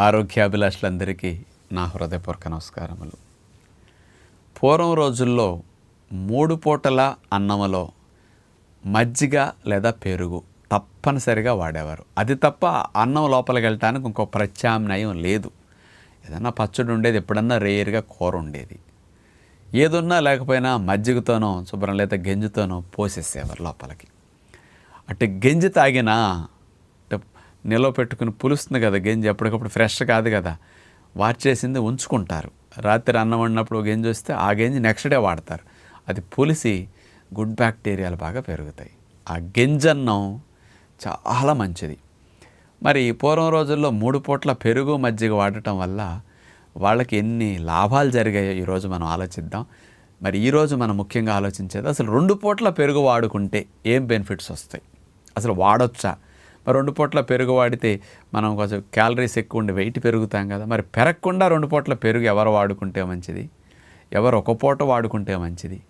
ఆరోగ్యాభిలాషులందరికీ నా హృదయపూర్వక నమస్కారములు. పూర్వం రోజుల్లో మూడు పూటల అన్నములో మజ్జిగ లేదా పెరుగు తప్పనిసరిగా వాడేవారు. అది తప్ప అన్నం లోపలికి వెళ్ళటానికి ఇంకో ప్రత్యామ్నాయం లేదు. ఏదన్నా పచ్చడి ఉండేది ఎప్పుడన్నా రేయర్గా కూర ఉండేది. ఏదున్నా లేకపోయినా మజ్జిగతోనో శుభ్రం లేదా గెంజితోనో పోసేసేవారు లోపలికి. అటు గెంజి తాగినా నిలవ పెట్టుకుని పులుస్తుంది కదా గింజ ఎప్పటికప్పుడు ఫ్రెష్ కాదు కదా. వార్చేసింది ఉంచుకుంటారు. రాత్రి అన్నం వండినప్పుడు గింజ వస్తే ఆ గెంజి నెక్స్ట్ డే వాడతారు. అది పులిసి గుడ్ బ్యాక్టీరియాలు బాగా పెరుగుతాయి. ఆ గింజన్నం చాలా మంచిది. మరి పూర్వం రోజుల్లో మూడు పూట్ల పెరుగు మజ్జిగ వాడటం వల్ల వాళ్ళకి ఎన్ని లాభాలు జరిగాయో ఈరోజు మనం ఆలోచిద్దాం. మరి ఈరోజు మనం ముఖ్యంగా ఆలోచించేది అసలు రెండు పూట్ల పెరుగు వాడుకుంటే ఏం బెనిఫిట్స్ వస్తాయి? అసలు వాడొచ్చా? మరి రెండు పూట్ల పెరుగు వాడితే మనం కొంచెం క్యాలరీస్ ఎక్కువ ఉండి వెయిట్ పెరుగుతాం కదా. మరి పెరగకుండా రెండు పూట్ల పెరుగు ఎవరు వాడుకుంటే మంచిది? ఎవరు ఒక పూట వాడుకుంటే మంచిది?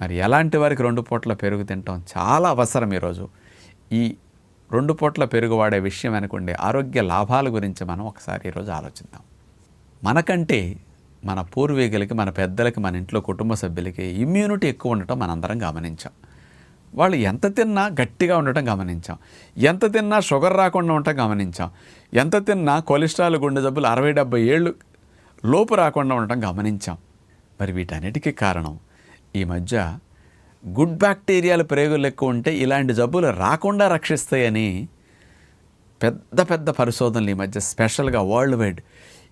మరి ఎలాంటి వారికి రెండు పూట్ల పెరుగు తింటాం? చాలా అవసరం ఈరోజు. ఈ రెండు పూట్ల పెరుగు వాడే విషయం అనుకుండే ఆరోగ్య లాభాల గురించి మనం ఒకసారి ఈరోజు ఆలోచిద్దాం. మనకంటే మన పూర్వీకులకి మన పెద్దలకి మన ఇంట్లో కుటుంబ సభ్యులకి ఇమ్యూనిటీ ఎక్కువ ఉండటం మనందరం గమనించాం. వాళ్ళు ఎంత తిన్నా గట్టిగా ఉండటం గమనించాం. ఎంత తిన్నా షుగర్ రాకుండా ఉండటం గమనించాం. ఎంత తిన్నా కొలెస్ట్రాల్ గుండె జబ్బులు అరవై డెబ్బై ఏళ్ళు లోపు రాకుండా ఉండటం గమనించాం. మరి వీటన్నిటికీ కారణం ఈ మధ్య గుడ్ బ్యాక్టీరియాలు ప్రేగులు ఎక్కువ ఉంటే ఇలాంటి జబ్బులు రాకుండా రక్షిస్తాయని పెద్ద పెద్ద పరిశోధనలు ఈ మధ్య స్పెషల్గా వరల్డ్ వైడ్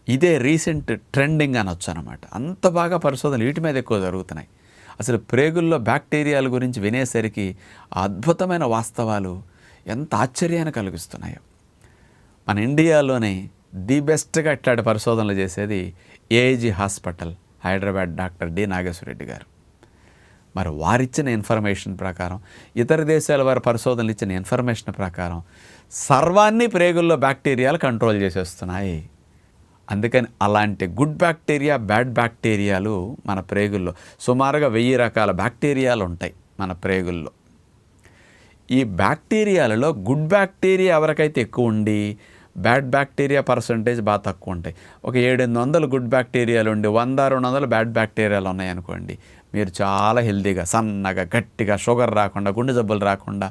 ఇదే రీసెంట్ ట్రెండింగ్ అనొచ్చు అనమాట అంత బాగా పరిశోధనలు వీటి మీద ఎక్కువ జరుగుతున్నాయి. అసలు ప్రేగుల్లో బ్యాక్టీరియాల గురించి వినేసరికి అద్భుతమైన వాస్తవాలు ఎంత ఆశ్చర్యాన్ని కలిగిస్తున్నాయో. మన ఇండియాలోనే ది బెస్ట్గా ఇట్లాంటి పరిశోధనలు చేసేది AIG hospital Hyderabad doctor D Nageshwara Reddy garu. మరి వారిచ్చిన ఇన్ఫర్మేషన్ ప్రకారం ఇతర దేశాల వారి పరిశోధనలు ఇచ్చిన ఇన్ఫర్మేషన్ ప్రకారం సర్వాన్ని ప్రేగుల్లో బ్యాక్టీరియాలు కంట్రోల్ చేసేస్తున్నాయి. అందుకని అలాంటి గుడ్ బ్యాక్టీరియా బ్యాడ్ బ్యాక్టీరియాలు మన ప్రేగుల్లో. సుమారుగా వెయ్యి రకాల బ్యాక్టీరియాలు ఉంటాయి మన ప్రేగుల్లో. ఈ బ్యాక్టీరియాలలో గుడ్ బ్యాక్టీరియా ఎవరికైతే ఎక్కువ ఉండి బ్యాడ్ బ్యాక్టీరియా పర్సంటేజ్ బాగా తక్కువ ఉంటాయి. ఒక ఏడెనిమిది వందలు గుడ్ బ్యాక్టీరియాలు ఉండి వంద రెండు వందలు బ్యాడ్ బ్యాక్టీరియాలు ఉన్నాయనుకోండి మీరు చాలా హెల్తీగా సన్నగా గట్టిగా షుగర్ రాకుండా గుండె జబ్బులు రాకుండా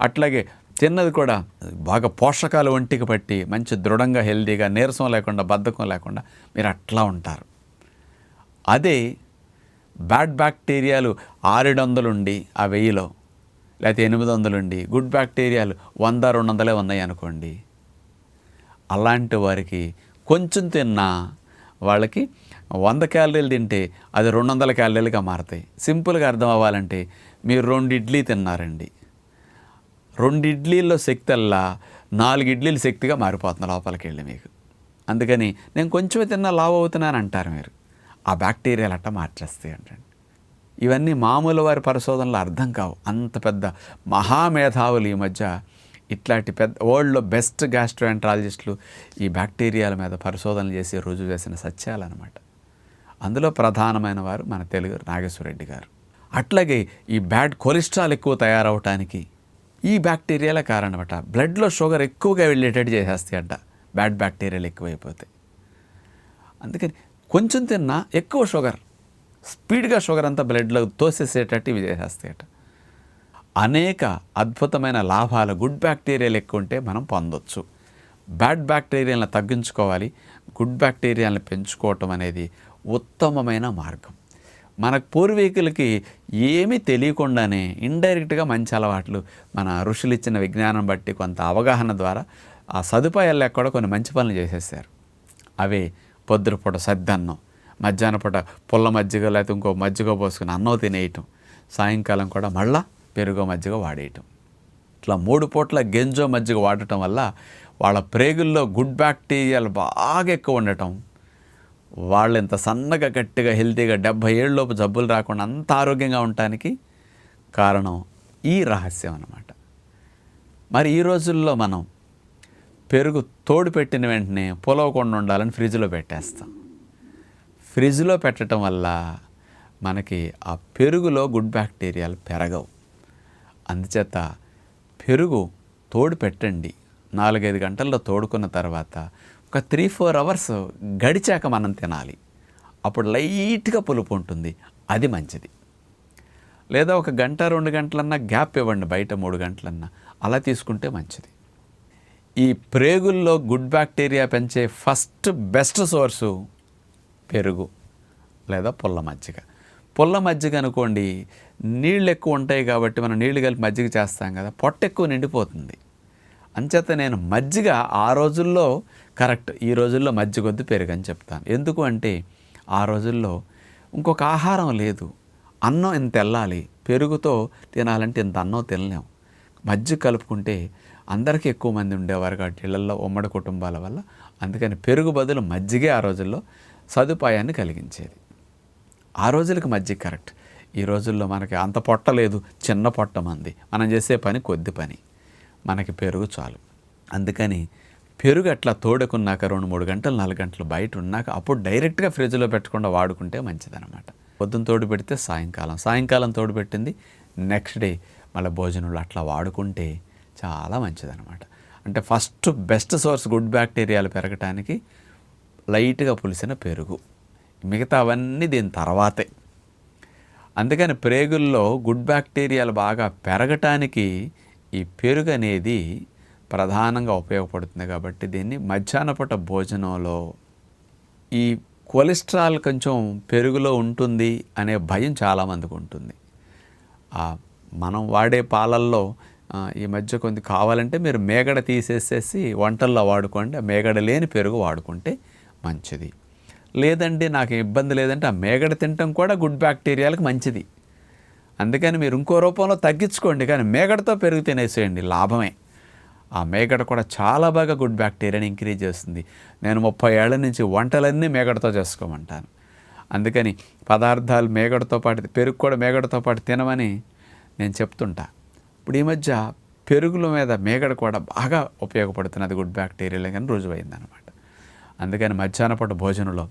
అట్లాగే తిన్నది కూడా బాగా పోషకాలు ఒంటికి పట్టి మంచి దృఢంగా హెల్తీగా నీరసం లేకుండా బద్ధకం లేకుండా మీరు అట్లా ఉంటారు. అదే బ్యాడ్ బ్యాక్టీరియాలు ఆరేడు వందలుండి ఆ వెయ్యిలో లేకపోతే ఎనిమిది వందలుండి గుడ్ బ్యాక్టీరియాలు వంద రెండు వందలే ఉన్నాయి అనుకోండి అలాంటి వారికి కొంచెం తిన్నా వాళ్ళకి వంద క్యాలరీలు తింటే అది రెండు వందల క్యాలరీలుగా మారుతాయి. సింపుల్గా అర్థం అవ్వాలంటే మీరు రెండు ఇడ్లీ తిన్నారండి. రెండు ఇడ్లీల్లో శక్తి అల్లా నాలుగు ఇడ్లీలు శక్తిగా మారిపోతుంది లోపలికి వెళ్ళి మీకు. అందుకని నేను కొంచెమే తిన్నా లావు అవుతున్నాను అంటారు మీరు. ఆ బ్యాక్టీరియాలు అట్ట మార్చేస్తాయి అంటండి. ఇవన్నీ మామూలు వారి పరిశోధనలు అర్థం కావు. అంత పెద్ద మహామేధావులు ఈ మధ్య ఇట్లాంటి పెద్ద వరల్డ్లో బెస్ట్ గ్యాస్ట్రోఎంట్రాలజిస్టులు ఈ బ్యాక్టీరియాల మీద పరిశోధనలు చేసి రుజువు చేసిన సత్యాలన్నమాట అందులో ప్రధానమైన వారు మన తెలుగు నాగేశ్వరరెడ్డి గారు. అట్లాగే ఈ బ్యాడ్ కొలెస్ట్రాల్ ఎక్కువ తయారవటానికి ఈ బ్యాక్టీరియాల కారణమట. బ్లడ్లో షుగర్ ఎక్కువగా వెళ్ళేటట్టు చేసేస్తాయంట. బ్యాడ్ బ్యాక్టీరియాలు ఎక్కువైపోతే. అందుకని కొంచెం తిన్నా ఎక్కువ షుగర్ స్పీడ్గా షుగర్ అంతా బ్లడ్లో తోసేసేటట్టు ఇవి చేసేస్తాయట. అనేక అద్భుతమైన లాభాలు గుడ్ బ్యాక్టీరియాలు ఎక్కువ ఉంటే మనం పొందొచ్చు. బ్యాడ్ బ్యాక్టీరియాలను తగ్గించుకోవాలి. గుడ్ బ్యాక్టీరియాలను పెంచుకోవటం అనేది ఉత్తమమైన మార్గం. మన పూర్వీకులకి ఏమీ తెలియకుండానే ఇండైరెక్ట్గా మంచి అలవాట్లు మన ఋషులు ఇచ్చిన విజ్ఞానం బట్టి కొంత అవగాహన ద్వారా ఆ సదుపాయాలు ఎక్కడ కొన్ని మంచి పనులు చేసేసారు. అవే పొద్దున పూట సద్దన్నం మధ్యాహ్న పూట పుల్ల మజ్జిగ లేకపోతే ఇంకో మజ్జిగ పోసుకుని అన్నం తినేయటం సాయంకాలం కూడా మళ్ళా పెరుగు మజ్జిగ వాడేయటం. ఇట్లా మూడు పూట్ల గెంజో మజ్జిగ వాడటం వల్ల వాళ్ళ ప్రేగుల్లో గుడ్ బ్యాక్టీరియాలు బాగా ఎక్కువ ఉండటం వాళ్ళు ఇంత సన్నగా గట్టిగా హెల్తీగా డెబ్భై ఏళ్ళలోపు జబ్బులు రాకుండా అంత ఆరోగ్యంగా ఉండటానికి కారణం ఈ రహస్యం అన్నమాట. మరి ఈ రోజుల్లో మనం పెరుగు తోడు పెట్టిన వెంటనే పులవకుండా ఉండాలని ఫ్రిడ్జ్లో పెట్టేస్తాం. ఫ్రిడ్జ్లో పెట్టడం వల్ల మనకి ఆ పెరుగులో గుడ్ బ్యాక్టీరియాలు పెరగవు. అందుచేత పెరుగు తోడు పెట్టండి. నాలుగైదు గంటల్లో తోడుకున్న తర్వాత ఒక త్రీ ఫోర్ అవర్స్ గడిచాక మనం తినాలి. అప్పుడు లైట్గా పులుపు ఉంటుంది. అది మంచిది. లేదా ఒక గంట రెండు గంటలన్నా గ్యాప్ ఇవ్వండి బయట మూడు గంటలన్నా. అలా తీసుకుంటే మంచిది. ఈ ప్రేగుల్లో గుడ్ బ్యాక్టీరియా పెంచే ఫస్ట్ బెస్ట్ సోర్సు పెరుగు లేదా పుల్ల మజ్జిగ. పుల్ల మజ్జిగ అనుకోండి నీళ్ళు ఎక్కువ ఉంటాయి కాబట్టి మనం నీళ్ళు కలిపి మజ్జిగ చేస్తాం కదా పొట్ట ఎక్కువ నిండిపోతుంది. అంచేత నేను మజ్జిగ ఆ రోజుల్లో కరెక్ట్. ఈ రోజుల్లో మజ్జిగ వద్దు పెరుగు అని చెప్తాను. ఎందుకు అంటే ఆ రోజుల్లో ఇంకొక ఆహారం లేదు. అన్నం ఇంత వెళ్ళాలి పెరుగుతో తినాలంటే ఇంత అన్నం తినలేం. మజ్జిగ కలుపుకుంటే అందరికీ ఎక్కువ మంది ఉండేవారు కాబట్టి ఇళ్ళలో ఉమ్మడి కుటుంబాల వల్ల. అందుకని పెరుగు బదులు మజ్జిగే ఆ రోజుల్లో సదుపాయాన్ని కలిగించేది. ఆ రోజులకు మజ్జిగ కరెక్ట్. ఈ రోజుల్లో మనకి అంత పొట్ట లేదు చిన్న పొట్ట మంది. మనం చేసే పని కొద్ది పని. మనకి పెరుగు చాలు. అందుకని పెరుగు అట్లా తోడుకున్నాక రెండు మూడు గంటలు నాలుగు గంటలు బయట ఉన్నాక అప్పుడు డైరెక్ట్గా ఫ్రిడ్జ్లో పెట్టకుండా వాడుకుంటే మంచిదన్నమాట. పొద్దున్న తోడు పెడితే సాయంకాలం. సాయంకాలం తోడు పెట్టింది నెక్స్ట్ డే మళ్ళీ భోజనంలో అట్లా వాడుకుంటే చాలా మంచిదన్నమాట. అంటే ఫస్ట్ బెస్ట్ సోర్స్ గుడ్ బ్యాక్టీరియాలు పెరగటానికి లైట్గా పులిసిన పెరుగు. మిగతా అవన్నీ దీని తర్వాతే. అందుకని ప్రేగుల్లో గుడ్ బ్యాక్టీరియాలు బాగా పెరగటానికి ఈ పెరుగు అనేది ప్రధానంగా ఉపయోగపడుతుంది కాబట్టి దీన్ని మధ్యాహ్న పూట భోజనంలో ఈ కొలెస్ట్రాల్ కొంచెం పెరుగులో ఉంటుంది అనే భయం చాలామందికి ఉంటుంది. మనం వాడే పాలల్లో ఈ మధ్య కొంత కావాలంటే మీరు మేగడ తీసేసేసి వంటల్లో వాడుకోండి ఆ మేగడ లేని పెరుగు వాడుకుంటే మంచిది. లేదండి నాకు ఇబ్బంది లేదంటే ఆ మేగడ తినటం కూడా గుడ్ బ్యాక్టీరియాలకు మంచిది. అందుకని మీరు ఇంకో రూపంలో తగ్గించుకోండి కానీ మేగడతో పెరుగు తినేసేయండి లాభమే. ఆ మేగడ కూడా చాలా బాగా గుడ్ బ్యాక్టీరియాని ఇంక్రీజ్ చేస్తుంది. నేను ముప్పై ఏళ్ళ నుంచి వంటలన్నీ మేగడతో చేసుకోమంటాను. అందుకని పదార్థాలు మేగడతో పాటు పెరుగు కూడా మేగడతో పాటు తినమని నేను చెప్తుంటా. ఇప్పుడు ఈ మధ్య పెరుగుల మీద మేగడ కూడా బాగా ఉపయోగపడుతున్నది గుడ్ బ్యాక్టీరియాలు కానీ రుజువైందనమాట. అందుకని మధ్యాహ్న పూట భోజనంలో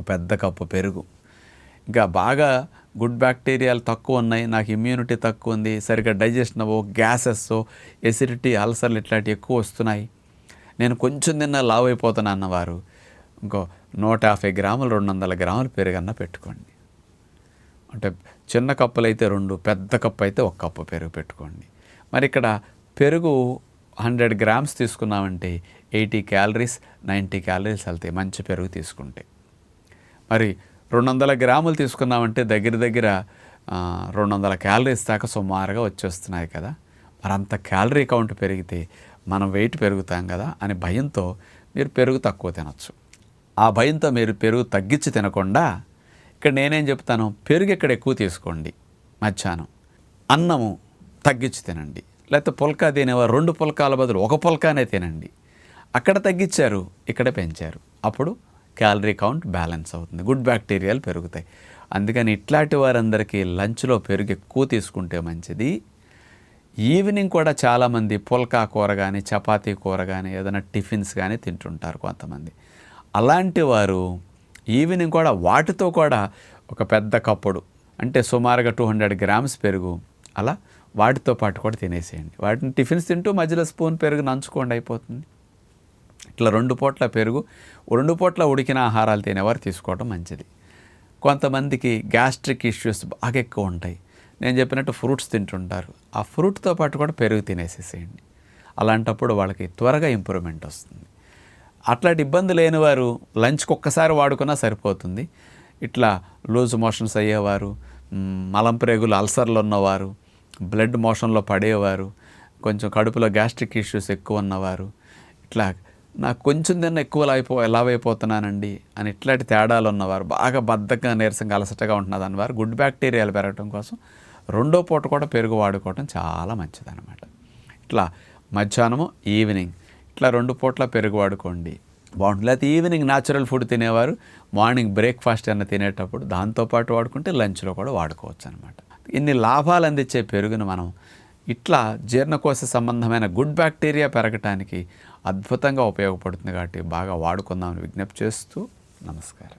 ఒక పెద్ద కప్పు పెరుగు. ఇంకా బాగా గుడ్ బ్యాక్టీరియాలు తక్కువ ఉన్నాయి నాకు ఇమ్యూనిటీ తక్కువ ఉంది సరిగ్గా డైజెషన్ అవ్వో గ్యాసెస్ ఎసిడిటీ అల్సర్లు ఇట్లాంటివి ఎక్కువ వస్తున్నాయి. నేను కొంచెం తిన్న లావ్ అయిపోతున్నా అన్నవారు. ఇంకో నూట యాభై గ్రాములు రెండు వందల గ్రాములు పెరుగన్న పెట్టుకోండి. అంటే చిన్న కప్పులు అయితే రెండు పెద్ద కప్పు అయితే ఒక కప్పు పెరుగు పెట్టుకోండి. మరి ఇక్కడ పెరుగు హండ్రెడ్ గ్రామ్స్ తీసుకున్నామంటే ఎయిటీ క్యాలరీస్ నైంటీ క్యాలరీస్ వెళ్తాయి మంచి పెరుగు తీసుకుంటే. మరి రెండు వందల గ్రాములు తీసుకున్నామంటే దగ్గర దగ్గర రెండు వందల క్యాలరీస్ దాకా సుమారుగా వచ్చేస్తున్నాయి కదా. మరి అంత క్యాలరీ కౌంట్ పెరిగితే మనం వెయిట్ పెరుగుతాం కదా అని భయంతో మీరు పెరుగు తక్కువ తినచ్చు. ఆ భయంతో మీరు పెరుగు తగ్గించి తినకుండా ఇక్కడ నేనేం చెప్తాను? పెరుగు ఇక్కడ ఎక్కువ తీసుకోండి మధ్యాహ్నం. అన్నము తగ్గించి తినండి. లేకపోతే పుల్కా తినేవారు రెండు పుల్కాల బదులు ఒక పుల్కానే తినండి. అక్కడ తగ్గించారు ఇక్కడ పెంచారు. అప్పుడు క్యాలరీ కౌంట్ బ్యాలెన్స్ అవుతుంది. గుడ్ బ్యాక్టీరియాలు పెరుగుతాయి. అందుకని ఇట్లాంటి వారందరికీ లంచ్లో పెరుగు ఎక్కువ తీసుకుంటే మంచిది. ఈవినింగ్ కూడా చాలామంది పుల్కా కూర కానీ చపాతీ కూర కానీ ఏదైనా టిఫిన్స్ కానీ తింటుంటారు కొంతమంది. అలాంటి వారు ఈవినింగ్ కూడా వాటితో కూడా ఒక పెద్ద కప్పుడు అంటే సుమారుగా టూ హండ్రెడ్ గ్రామ్స్ పెరుగు అలా వాటితో పాటు కూడా తినేసేయండి. వాటిని టిఫిన్స్ తింటూ మధ్యలో స్పూన్ పెరుగు నంచుకోండి అయిపోతుంది. ఇట్లా రెండు పూట్ల పెరుగు రెండు పూట్ల ఉడికిన ఆహారాలు తినేవారు తీసుకోవడం మంచిది. కొంతమందికి గ్యాస్ట్రిక్ ఇష్యూస్ బాగా ఎక్కువ ఉంటాయి. నేను చెప్పినట్టు ఫ్రూట్స్ తింటుంటారు. ఆ ఫ్రూట్తో పాటు కూడా పెరుగు తినేసేసేయండి. అలాంటప్పుడు వాళ్ళకి త్వరగా ఇంప్రూవ్మెంట్ వస్తుంది. అట్లాంటి ఇబ్బంది లేని వారు లంచ్కి ఒక్కసారి వాడుకున్నా సరిపోతుంది. ఇట్లా లూజ్ మోషన్స్ అయ్యేవారు మలం ప్రేగులు అల్సర్లు ఉన్నవారు బ్లడ్ మోషన్లో పడేవారు కొంచెం కడుపులో గ్యాస్ట్రిక్ ఇష్యూస్ ఎక్కువ ఉన్నవారు ఇట్లా నాకు కొంచెం తిన్న ఎక్కువ లాయిపో లావైపోతున్నానండి అని ఇట్లాంటి తేడాలు ఉన్నవారు బాగా బద్ధకంగా నీరసంగా అలసటగా ఉంటున్నది అన్నవారు గుడ్ బ్యాక్టీరియాలు పెరగడం కోసం రెండో పూట కూడా పెరుగు వాడుకోవడం చాలా మంచిదన్నమాట. ఇట్లా మధ్యాహ్నము ఈవినింగ్ ఇట్లా రెండు పూట్ల పెరుగు వాడుకోండి. బాగుంటుంది. లేకపోతే ఈవినింగ్ న్యాచురల్ ఫుడ్ తినేవారు మార్నింగ్ బ్రేక్ఫాస్ట్ అన్న తినేటప్పుడు దాంతోపాటు వాడుకుంటే లంచ్లో కూడా వాడుకోవచ్చు అనమాట ఇన్ని లాభాలు అందించే పెరుగును మనం ఇట్లా జీర్ణకోశ సంబంధమైన గుడ్ బ్యాక్టీరియా పెరగటానికి అద్భుతంగా ఉపయోగపడుతుంది కాబట్టి బాగా వాడుకుందామని విజ్ఞప్తి చేస్తూ నమస్కారం.